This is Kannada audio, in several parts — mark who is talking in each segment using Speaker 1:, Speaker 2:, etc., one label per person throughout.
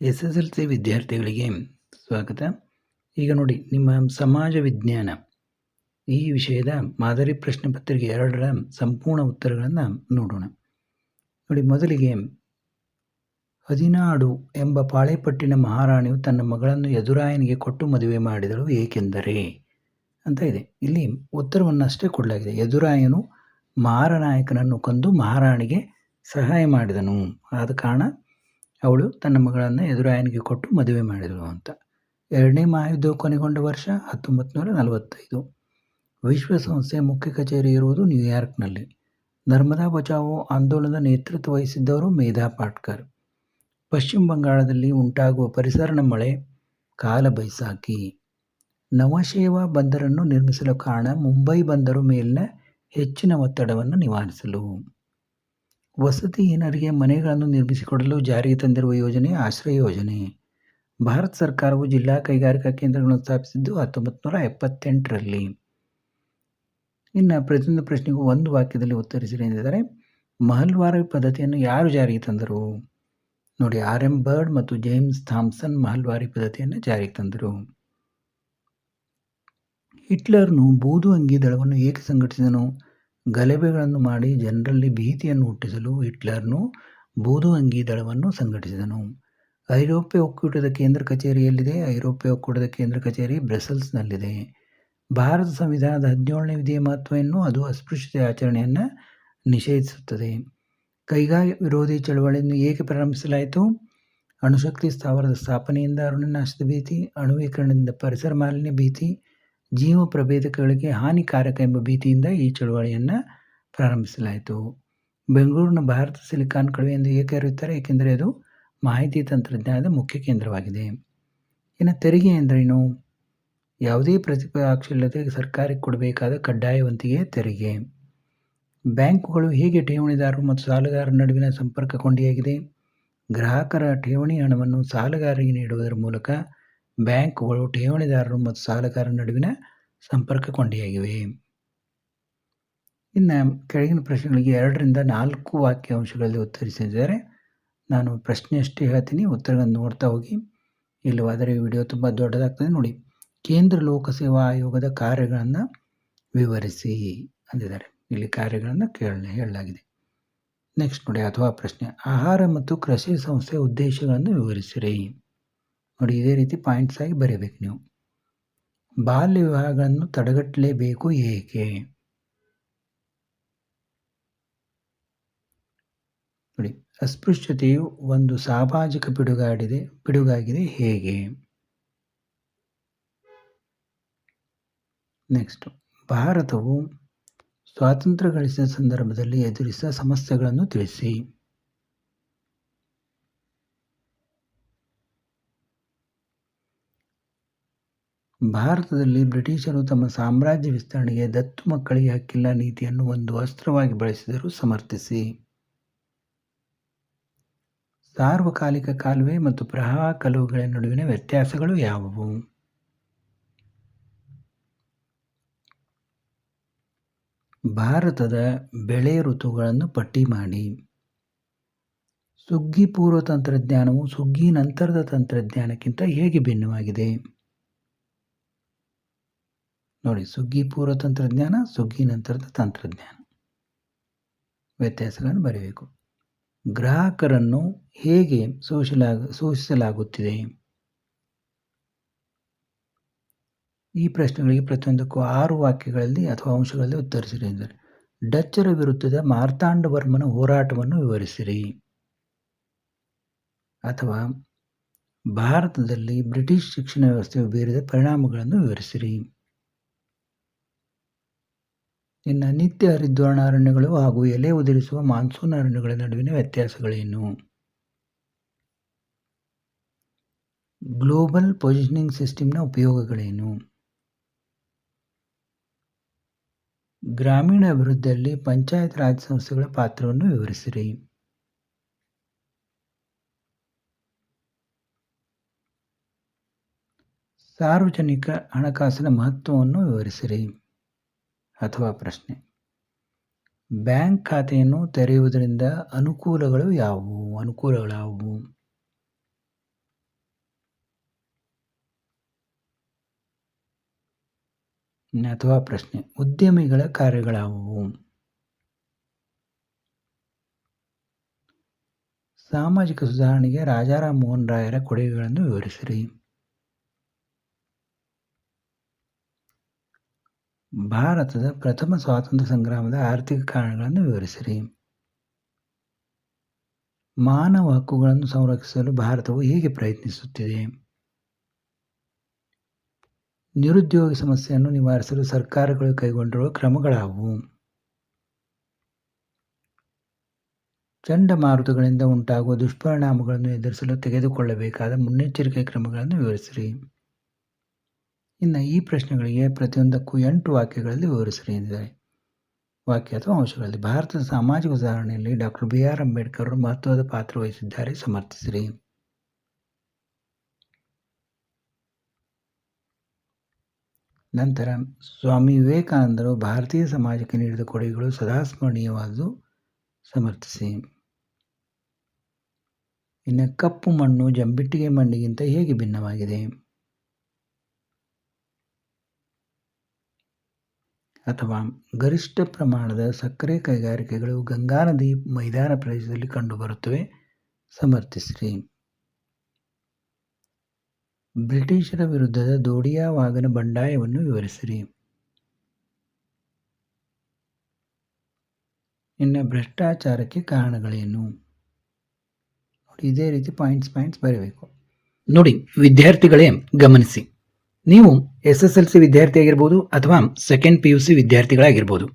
Speaker 1: ಎಸ್ ಎಸ್ ಎಲ್ ಸಿ ವಿದ್ಯಾರ್ಥಿಗಳಿಗೆ ಸ್ವಾಗತ. ಈಗ ನೋಡಿ, ನಿಮ್ಮ ಸಮಾಜ ವಿಜ್ಞಾನ. ಈ ವಿಷಯದ ಮಾದರಿ ಪ್ರಶ್ನೆ ಪತ್ರಿಕೆ ಎರಡರ ಸಂಪೂರ್ಣ ಉತ್ತರಗಳನ್ನು ನೋಡೋಣ. ನೋಡಿ, ಮೊದಲಿಗೆ ಹದಿನಾಡು ಎಂಬ ಪಾಳೆಪಟ್ಟಿನ ಮಹಾರಾಣಿಯು ತನ್ನ ಮಗಳನ್ನು ಯದುರಾಯನಿಗೆ ಕೊಟ್ಟು ಮದುವೆ ಮಾಡಿದಳು. ಏಕೆಂದರೆ ಅಂತ ಇದೆ. ಇಲ್ಲಿ ಉತ್ತರವನ್ನು ಅಷ್ಟೇ ಕೊಡಲಾಗಿದೆ. ಯದುರಾಯನು ಮಾರನಾಯಕನನ್ನು ಕಂದು ಮಹಾರಾಣಿಗೆ ಸಹಾಯ ಮಾಡಿದನು. ಆದ ಕಾರಣ ಅವಳು ತನ್ನ ಮಗಳನ್ನು ಎದುರಾಯನಿಗೆ ಕೊಟ್ಟು ಮದುವೆ ಮಾಡಿದಳು ಅಂತ. ಎರಡನೇ ಮಹಾಯುದ್ಧ ಕೊನೆಗೊಂಡ ವರ್ಷ ಹತ್ತೊಂಬತ್ತು ನೂರ ನಲವತ್ತೈದು ಮುಖ್ಯ ಕಚೇರಿ ಇರುವುದು ನ್ಯೂಯಾರ್ಕ್ನಲ್ಲಿ. ನರ್ಮದಾ ಬಚಾವೋ ಆಂದೋಲನದ ನೇತೃತ್ವ ವಹಿಸಿದ್ದವರು ಮೇಧಾ ಪಾಟ್ಕರ್. ಪಶ್ಚಿಮ ಬಂಗಾಳದಲ್ಲಿ ಉಂಟಾಗುವ ಪರಿಸರನ ಮಳೆ, ಕಾಲ ಬೈಸಾಕಿ. ನವಶೇವಾ ಬಂದರನ್ನು ನಿರ್ಮಿಸಲು ಕಾರಣ ಮುಂಬೈ ಬಂದರು ಮೇಲಿನ ಹೆಚ್ಚಿನ ಒತ್ತಡವನ್ನು ನಿವಾರಿಸಲು. ವಸತಿಹೀನರಿಗೆ ಮನೆಗಳನ್ನು ನಿರ್ಮಿಸಿಕೊಡಲು ಜಾರಿಗೆ ತಂದಿರುವ ಯೋಜನೆ, ಆಶ್ರಯ ಯೋಜನೆ. ಭಾರತ ಸರ್ಕಾರವು ಜಿಲ್ಲಾ ಕೈಗಾರಿಕಾ ಕೇಂದ್ರಗಳನ್ನು ಸ್ಥಾಪಿಸಿದ್ದು ಹತ್ತೊಂಬತ್ತು ನೂರ ಎಪ್ಪತ್ತೆಂಟರಲ್ಲಿ. ಇನ್ನು ಪ್ರತಿಯೊಂದು ಪ್ರಶ್ನೆಗೂ ಒಂದು ವಾಕ್ಯದಲ್ಲಿ ಉತ್ತರಿಸಿರಿ ಎಂದಿದ್ದಾರೆ. ಮಹಲ್ವಾರಿ ಪದ್ಧತಿಯನ್ನು ಯಾರು ಜಾರಿಗೆ ತಂದರು? ನೋಡಿ, ಆರ್ ಎಂ ಬರ್ಡ್ ಮತ್ತು ಜೇಮ್ಸ್ ಥಾಮ್ಸನ್ ಮಹಲ್ವಾರಿ ಪದ್ಧತಿಯನ್ನು ಜಾರಿಗೆ ತಂದರು. ಹಿಟ್ಲರ್ನು ಬೂದು ಅಂಗಿ ದಳವನ್ನು ಏಕೆ ಸಂಘಟಿಸಿದನು? ಗಲಭೆಗಳನ್ನು ಮಾಡಿ ಜನರಲ್ಲಿ ಭೀತಿಯನ್ನು ಹುಟ್ಟಿಸಲು ಹಿಟ್ಲರ್ನು ಬೂದು ಅಂಗಿ ದಳವನ್ನು ಸಂಘಟಿಸಿದನು. ಐರೋಪ್ಯ ಒಕ್ಕೂಟದ ಕೇಂದ್ರ ಕಚೇರಿಯಲ್ಲಿದೆ. ಐರೋಪ್ಯ ಒಕ್ಕೂಟದ ಕೇಂದ್ರ ಕಚೇರಿ ಬ್ರಸೆಲ್ಸ್ನಲ್ಲಿದೆ ಭಾರತ ಸಂವಿಧಾನದ ಹದಿನೇಳನೇ ವಿಧಿಯ ಮಹತ್ವವನ್ನು ಅದು ಅಸ್ಪೃಶ್ಯತೆ ಆಚರಣೆಯನ್ನು ನಿಷೇಧಿಸುತ್ತದೆ. ಕೈಗಾರಿಕಾ ವಿರೋಧಿ ಚಳವಳಿಯನ್ನು ಏಕೆ ಪ್ರಾರಂಭಿಸಲಾಯಿತು? ಅಣುಶಕ್ತಿ ಸ್ಥಾವರದ ಸ್ಥಾಪನೆಯಿಂದ ಅರುಣನಾಶದ ಭೀತಿ, ಅಣುವೀಕರಣದಿಂದ ಪರಿಸರ ಮಾಲಿನ್ಯ ಭೀತಿ ಜೀವ ಪ್ರಭೇದಗಳಿಗೆ ಹಾನಿಕಾರಕ ಎಂಬ ಭೀತಿಯಿಂದ ಈ ಚಳುವಳಿಯನ್ನು ಪ್ರಾರಂಭಿಸಲಾಯಿತು. ಬೆಂಗಳೂರಿನ ಭಾರತ ಸಿಲಿಕಾನ್ ಕಣಿವೆ ಎಂದು ಏಕೆ ಕರೆಯುತ್ತಾರೆ? ಏಕೆಂದರೆ ಅದು ಮಾಹಿತಿ ತಂತ್ರಜ್ಞಾನದ ಮುಖ್ಯ ಕೇಂದ್ರವಾಗಿದೆ. ಇನ್ನು ತೆರಿಗೆ ಎಂದರೇನು? ಯಾವುದೇ ಪ್ರತಿಪಕ್ಷಿಲ್ಲದೆ ಸರ್ಕಾರಕ್ಕೆ ಕೊಡಬೇಕಾದ ಕಡ್ಡಾಯವಂತಿಗೆ ತೆರಿಗೆ. ಬ್ಯಾಂಕುಗಳು ಹೇಗೆ ಠೇವಣಿದಾರರು ಮತ್ತು ಸಾಲಗಾರರ ನಡುವಿನ ಸಂಪರ್ಕ ಕೊಂಡಿಯಾಗಿದೆ? ಗ್ರಾಹಕರ ಠೇವಣಿ ಹಣವನ್ನು ಸಾಲಗಾರರಿಗೆ ನೀಡುವುದರ ಮೂಲಕ ಬ್ಯಾಂಕುಗಳು ಠೇವಣಿದಾರರು ಮತ್ತು ಸಾಲಗಾರರ ನಡುವಿನ ಸಂಪರ್ಕ ಕೊಂಡಿಯಾಗಿವೆ ಇನ್ನು ಕೆಳಗಿನ ಪ್ರಶ್ನೆಗಳಿಗೆ ಎರಡರಿಂದ ನಾಲ್ಕು ವಾಕ್ಯಾಂಶಗಳಲ್ಲಿ ಉತ್ತರಿಸಿದ್ದಾರೆ ನಾನು ಪ್ರಶ್ನೆ ಅಷ್ಟೇ ಹೇಳ್ತೀನಿ, ಉತ್ತರಗಳನ್ನು ನೋಡ್ತಾ ಹೋಗಿ. ಇಲ್ಲವಾದರೆ ವಿಡಿಯೋ ತುಂಬ ದೊಡ್ಡದಾಗ್ತದೆ. ನೋಡಿ, ಕೇಂದ್ರ ಲೋಕಸೇವಾ ಆಯೋಗದ ಕಾರ್ಯಗಳನ್ನು ವಿವರಿಸಿ ಅಂದಿದ್ದಾರೆ. ಇಲ್ಲಿ ಕಾರ್ಯಗಳನ್ನು ಕೇಳ ಹೇಳಲಾಗಿದೆ. ನೆಕ್ಸ್ಟ್ ನೋಡಿ, ಅಥವಾ ಪ್ರಶ್ನೆ, ಆಹಾರ ಮತ್ತು ಕೃಷಿ ಸಂಸ್ಥೆಯ ಉದ್ದೇಶಗಳನ್ನು ವಿವರಿಸಿರಿ. ನೋಡಿ, ಇದೇ ರೀತಿ ಪಾಯಿಂಟ್ಸ್ ಆಗಿ ಬರೀಬೇಕು ನೀವು. ಬಾಲ್ಯ ವಿವಾಹಗಳನ್ನು ತಡೆಗಟ್ಟಲೇಬೇಕು ಏಕೆ? ನೋಡಿ, ಅಸ್ಪೃಶ್ಯತೆಯು ಒಂದು ಸಾಮಾಜಿಕ ಪಿಡುಗಾಡಿದೆ, ಪಿಡುಗಾಗಿದೆ ಹೇಗೆ? ನೆಕ್ಸ್ಟ್ ಭಾರತವು ಸ್ವಾತಂತ್ರ್ಯ ಗಳಿಸಿದ ಸಂದರ್ಭದಲ್ಲಿ ಎದುರಿಸಿದ ಸಮಸ್ಯೆಗಳನ್ನು ತಿಳಿಸಿ. ಭಾರತದಲ್ಲಿ ಬ್ರಿಟಿಷರು ತಮ್ಮ ಸಾಮ್ರಾಜ್ಯ ವಿಸ್ತರಣೆಗೆ ದತ್ತು ಮಕ್ಕಳಿಗೆ ಹಕ್ಕಿಲ್ಲ ನೀತಿಯನ್ನು ಒಂದು ಅಸ್ತ್ರವಾಗಿ ಬಳಸಿದರು ಸಮರ್ಥಿಸಿ. ಸಾರ್ವಕಾಲಿಕ ಕಾಲುವೆ ಮತ್ತು ಪ್ರವಾಹ ಕಲುವುಗಳ ನಡುವಿನ ವ್ಯತ್ಯಾಸಗಳು ಯಾವುವು? ಭಾರತದ ಬೆಳೆ ಋತುಗಳನ್ನು ಪಟ್ಟಿ ಮಾಡಿ. ಸುಗ್ಗಿ ಪೂರ್ವ ತಂತ್ರಜ್ಞಾನವು ಸುಗ್ಗಿ ನಂತರದ ತಂತ್ರಜ್ಞಾನಕ್ಕಿಂತ ಹೇಗೆ ಭಿನ್ನವಾಗಿದೆ? ನೋಡಿ, ಸುಗ್ಗಿ ಪೂರ್ವ ತಂತ್ರಜ್ಞಾನ, ಸುಗ್ಗಿ ನಂತರದ ತಂತ್ರಜ್ಞಾನ. ವ್ಯತ್ಯಾಸಗಳನ್ನು ಬರೀಬೇಕು. ಗ್ರಾಹಕರನ್ನು ಹೇಗೆ ಶೋಷಲಾಗ ಸೂಚಿಸಲಾಗುತ್ತಿದೆ ಈ ಪ್ರಶ್ನೆಗಳಿಗೆ ಪ್ರತಿಯೊಂದಕ್ಕೂ ಆರು ವಾಕ್ಯಗಳಲ್ಲಿ ಅಥವಾ ಅಂಶಗಳಲ್ಲಿ ಉತ್ತರಿಸಿರಿ ಎಂದರೆ. ಡಚ್ಚರ ವಿರುದ್ಧದ ಮಾರ್ತಾಂಡವರ್ಮನ ಹೋರಾಟವನ್ನು ವಿವರಿಸಿರಿ. ಅಥವಾ ಭಾರತದಲ್ಲಿ ಬ್ರಿಟಿಷ್ ಶಿಕ್ಷಣ ವ್ಯವಸ್ಥೆಯು ಬೀರಿದ ಪರಿಣಾಮಗಳನ್ನು ವಿವರಿಸಿರಿ. ಇನ್ನು ನಿತ್ಯ ಹರಿದ್ವರ್ಣ ಅರಣ್ಯಗಳು ಹಾಗೂ ಎಲೆ ಉದುರಿಸುವ ಮಾನ್ಸೂನ್ ಅರಣ್ಯಗಳ ನಡುವಿನ ವ್ಯತ್ಯಾಸಗಳೇನು? ಗ್ಲೋಬಲ್ ಪೊಸಿಷನಿಂಗ್ ಸಿಸ್ಟಮ್ನ ಉಪಯೋಗಗಳೇನು? ಗ್ರಾಮೀಣ ಅಭಿವೃದ್ಧಿಯಲ್ಲಿ ಪಂಚಾಯತ್ ರಾಜ್ ಸಂಸ್ಥೆಗಳ ಪಾತ್ರವನ್ನು ವಿವರಿಸಿರಿ. ಸಾರ್ವಜನಿಕ ಹಣಕಾಸಿನ ಮಹತ್ವವನ್ನು ವಿವರಿಸಿರಿ. ಅಥವಾ ಪ್ರಶ್ನೆ. ಬ್ಯಾಂಕ್ ಖಾತೆಯನ್ನು ತೆರೆಯುವುದರಿಂದ ಅನುಕೂಲಗಳು ಯಾವುವು? ಅನುಕೂಲಗಳು ಯಾವುವು? ಅಥವಾ ಪ್ರಶ್ನೆ. ಉದ್ಯಮಿಗಳ ಕಾರ್ಯಗಳಾವುವು? ಸಾಮಾಜಿಕ ಸುಧಾರಣೆಗೆ ರಾಜಾರಾಮ್ ಮೋಹನ್ ರಾಯರ ಕೊಡುಗೆಗಳನ್ನು ವಿವರಿಸಿರಿ. ಭಾರತದ ಪ್ರಥಮ ಸ್ವಾತಂತ್ರ್ಯ ಸಂಗ್ರಾಮದ ಆರ್ಥಿಕ ಕಾರಣಗಳನ್ನು ವಿವರಿಸಿರಿ. ಮಾನವ ಹಕ್ಕುಗಳನ್ನು ಸಂರಕ್ಷಿಸಲು ಭಾರತವು ಹೇಗೆ ಪ್ರಯತ್ನಿಸುತ್ತಿದೆ? ನಿರುದ್ಯೋಗ ಸಮಸ್ಯೆಯನ್ನು ನಿವಾರಿಸಲು ಸರ್ಕಾರಗಳು ಕೈಗೊಂಡಿರುವ ಕ್ರಮಗಳಾವು? ಚಂಡಮಾರುತಗಳಿಂದ ಉಂಟಾಗುವ ದುಷ್ಪರಿಣಾಮಗಳನ್ನು ಎದುರಿಸಲು ತೆಗೆದುಕೊಳ್ಳಬೇಕಾದ ಮುನ್ನೆಚ್ಚರಿಕೆ ಕ್ರಮಗಳನ್ನು ವಿವರಿಸಿರಿ. ಇನ್ನು ಈ ಪ್ರಶ್ನೆಗಳಿಗೆ ಪ್ರತಿಯೊಂದಕ್ಕೂ ಎಂಟು ವಾಕ್ಯಗಳಲ್ಲಿ ವಿವರಿಸಿರಿ ಎಂದಿದ್ದಾರೆ. ವಾಕ್ಯ ಅಥವಾ ಅಂಶಗಳಲ್ಲಿ ಭಾರತದ ಸಾಮಾಜಿಕ ಸುಧಾರಣೆಯಲ್ಲಿ ಡಾಕ್ಟರ್ ಬಿ ಆರ್ ಅಂಬೇಡ್ಕರ್ ಮಹತ್ವದ ಪಾತ್ರ ವಹಿಸಿದ್ದಾರೆ ಸಮರ್ಥಿಸಿರಿ. ನಂತರ ಸ್ವಾಮಿ ವಿವೇಕಾನಂದರು ಭಾರತೀಯ ಸಮಾಜಕ್ಕೆ ನೀಡಿದ ಕೊಡುಗೆಗಳು ಸದಾ ಸ್ಮರಣೀಯವಾದುದು ಸಮರ್ಥಿಸಿ. ಇನ್ನು ಕಪ್ಪು ಮಣ್ಣು ಜಂಬಿಟ್ಟಿಗೆ ಮಣ್ಣಿಗಿಂತ ಹೇಗೆ ಭಿನ್ನವಾಗಿದೆ? ಅಥವಾ ಗರಿಷ್ಠ ಪ್ರಮಾಣದ ಸಕ್ಕರೆ ಕೈಗಾರಿಕೆಗಳು ಗಂಗಾ ನದಿ ಮೈದಾನ ಪ್ರದೇಶದಲ್ಲಿ ಕಂಡುಬರುತ್ತವೆ. ಸಮರ್ಥಿಸಿರಿ. ಬ್ರಿಟಿಷರ ವಿರುದ್ಧದ ದೋಡಿಯಾವಾಗನ ಬಂಡಾಯವನ್ನು ವಿವರಿಸಿರಿ. ಇನ್ನು ಭ್ರಷ್ಟಾಚಾರಕ್ಕೆ ಕಾರಣಗಳೇನು? ನೋಡಿ, ಇದೇ ರೀತಿ ಪಾಯಿಂಟ್ಸ್ ಪಾಯಿಂಟ್ಸ್ ಬರೀಬೇಕು. ನೋಡಿ, ವಿದ್ಯಾರ್ಥಿಗಳೇ ಗಮನಿಸಿ. ನೀವು ಎಸ್ ಎಸ್ ಎಲ್ ಸಿ ವಿದ್ಯಾರ್ಥಿ ಆಗಿರ್ಬೋದು ಅಥವಾ ಸೆಕೆಂಡ್ ಪಿ ಯು ಸಿ ವಿದ್ಯಾರ್ಥಿಗಳಾಗಿರ್ಬೋದು.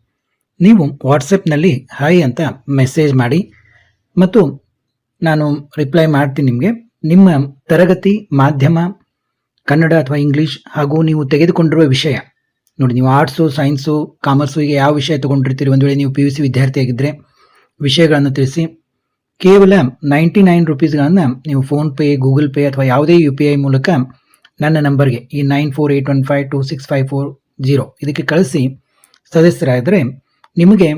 Speaker 1: ನೀವು ವಾಟ್ಸಪ್ನಲ್ಲಿ ಹಾಯ್ ಅಂತ ಮೆಸೇಜ್ ಮಾಡಿ ಮತ್ತು ನಾನು ರಿಪ್ಲೈ ಮಾಡ್ತೀನಿ ನಿಮಗೆ. ನಿಮ್ಮ ತರಗತಿ, ಮಾಧ್ಯಮ, ಕನ್ನಡ ಅಥವಾ ಇಂಗ್ಲೀಷ್ ಹಾಗೂ ನೀವು ತೆಗೆದುಕೊಂಡಿರುವ ವಿಷಯ, ನೋಡಿ ನೀವು ಆರ್ಟ್ಸು ಸೈನ್ಸು ಕಾಮರ್ಸು ಹೀಗೆ ಯಾವ ವಿಷಯ ತಗೊಂಡಿರ್ತೀರಿ? ಒಂದು ವೇಳೆ ನೀವು ಪಿ ಯು ಸಿ ವಿದ್ಯಾರ್ಥಿಯಾಗಿದ್ದರೆ ವಿಷಯಗಳನ್ನು ತಿಳಿಸಿ. ಕೇವಲ ನೈಂಟಿ ನೈನ್ ರುಪೀಸ್ಗಳನ್ನು ನೀವು ಫೋನ್ಪೇ ಗೂಗಲ್ ಪೇ ಅಥವಾ ಯಾವುದೇ ಯು ಪಿ ಐ ಮೂಲಕ ನನ್ನ ನಂಬರ್ಗೆ ಈ nine four eight one five two six five four zero. ಇದಕ್ಕೆ ಕಳಿಸಿ ಸದಸ್ಯರಾದರೆ ನಿಮಗೆ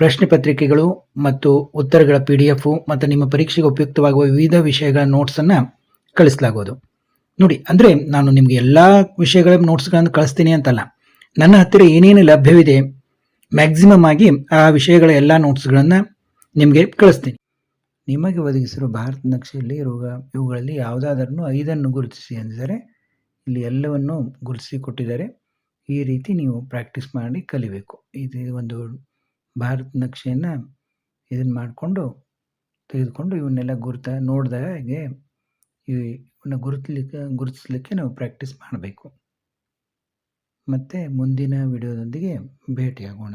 Speaker 1: ಪ್ರಶ್ನೆ ಪತ್ರಿಕೆಗಳು ಮತ್ತು ಉತ್ತರಗಳ ಪಿ ಡಿ ಎಫು ಮತ್ತು ನಿಮ್ಮ ಪರೀಕ್ಷೆಗೆ ಉಪಯುಕ್ತವಾಗುವ ವಿವಿಧ ವಿಷಯಗಳ ನೋಟ್ಸನ್ನು ಕಳಿಸಲಾಗುವುದು. ನೋಡಿ, ಅಂದರೆ ನಾನು ನಿಮಗೆ ಎಲ್ಲ ವಿಷಯಗಳ ನೋಟ್ಸ್ಗಳನ್ನು ಕಳಿಸ್ತೀನಿ ಅಂತಲ್ಲ, ನನ್ನ ಹತ್ತಿರ ಏನೇನು ಲಭ್ಯವಿದೆ ಮ್ಯಾಕ್ಸಿಮಮ್ ಆಗಿ ಆ ವಿಷಯಗಳ ಎಲ್ಲ ನೋಟ್ಸ್ಗಳನ್ನು ನಿಮಗೆ ಕಳಿಸ್ತೀನಿ. ನಿಮಗೆ ಒದಗಿಸಿರುವ ಭಾರತ ನಕ್ಷೆಯಲ್ಲಿ ರೋಗ ಇವುಗಳಲ್ಲಿ ಯಾವುದಾದ್ರೂ ಐದನ್ನು ಗುರುತಿಸಿ ಎಂದರೆ ಇಲ್ಲಿ ಎಲ್ಲವನ್ನು ಗುರುತಿಸಿ ಕೊಟ್ಟಿದ್ದಾರೆ ಈ ರೀತಿ ನೀವು ಪ್ರಾಕ್ಟೀಸ್ ಮಾಡಿ ಕಲಿಬೇಕು. ಇದು ಒಂದು ಭಾರತ ನಕ್ಷೆಯನ್ನು ಇದನ್ನು ಮಾಡಿಕೊಂಡು ತೆಗೆದುಕೊಂಡು ಇವನ್ನೆಲ್ಲ ಗುರುತ ನೋಡಿದಾಗ ಹಾಗೆ ಇವನ್ನ ಗುರುತಿಲಿಕ್ಕೆ ಗುರುತಿಸ್ಲಿಕ್ಕೆ ನಾವು ಪ್ರಾಕ್ಟೀಸ್ ಮಾಡಬೇಕು. ಮತ್ತು ಮುಂದಿನ ವಿಡಿಯೋದೊಂದಿಗೆ ಭೇಟಿಯಾಗೋಣ.